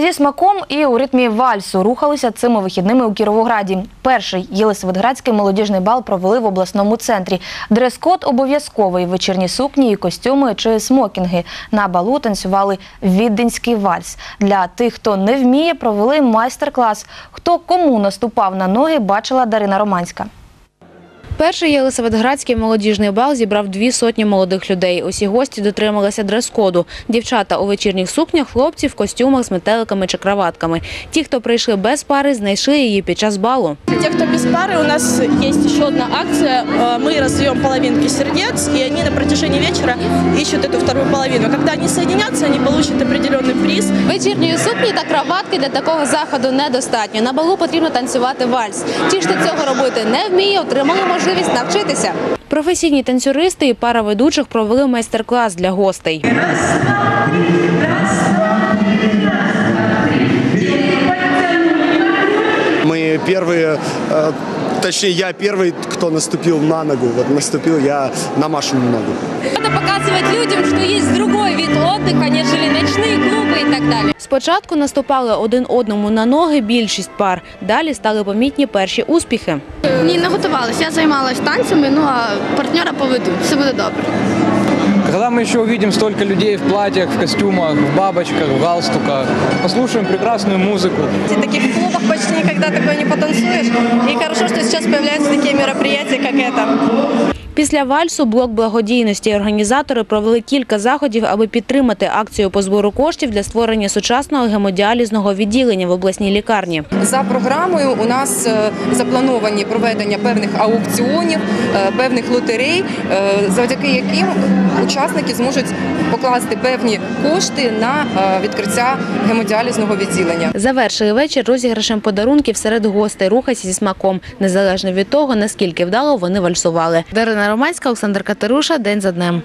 Зі смаком і у ритмі вальсу рухалися цими вихідними у Кіровограді. Перший Єлисаветградський молодіжний бал провели в обласному центрі. Дрес-код обов'язковий вечірні сукні і костюми чи смокінги. На балу танцювали віденський вальс. Для тих, хто не вміє, провели майстер-клас. Хто кому наступав на ноги, бачила Дарина Романська. Перший Єлисаветградський молодіжний бал зібрав дві сотні молодих людей. Усі гості дотрималися дрес-коду. Дівчата у вечірніх сукнях, хлопці в костюмах з метеликами чи краватками. Ті, хто прийшли без пари, знайшли її під час балу. Те, кто без пары, у нас есть еще одна акция. Э, Мы раздаем половинки сердец, и они на протяжении вечера ищут эту вторую половину. Когда они соединятся, они получат определенный приз. Вечірньої сукні та краватки для такого заходу недостатньо. На балу потрібно танцювати вальс. Ті, хто цього робити не вміє, отримали можливість навчитися. Професійні танцюристи і пара ведучих провели майстер-клас для гостей. Мы первые, э, точнее я первый, кто наступил на ногу. Вот наступил я на Машину ногу. Надо показывать людям, что есть другой вид отдыха, нежели ночные Спочатку наступали один одному на ноги більшість пар. Далі стали помітні перші успіхи. Ні, не готувалася. Я займалась танцями, ну а партнера поведу. Все буде добре. Когда мы еще увидим столько людей в платьях, в костюмах, в бабочках, в галстуках, послушаем прекрасную музыку. В таких клубах почти никогда такое не потанцуешь. И хорошо, что сейчас появляются такие мероприятия, как это. Після вальсу блок благодійності організатори провели кілька заходів, аби підтримати акцію по збору коштів для створення сучасного гемодіалізного відділення в обласній лікарні. За програмою у нас е, заплановані проведення певних аукціонів, е, певних лотерей, е, завдяки яким учасники зможуть покласти певні кошти на відкриття гемодіалізного відділення. Завершили вечір розіграшем подарунків серед гостей «Рухайся зі смаком», незалежно від того, наскільки вдало вони вальсували. Дарина Романська, Олександр Катеруша. День за днем.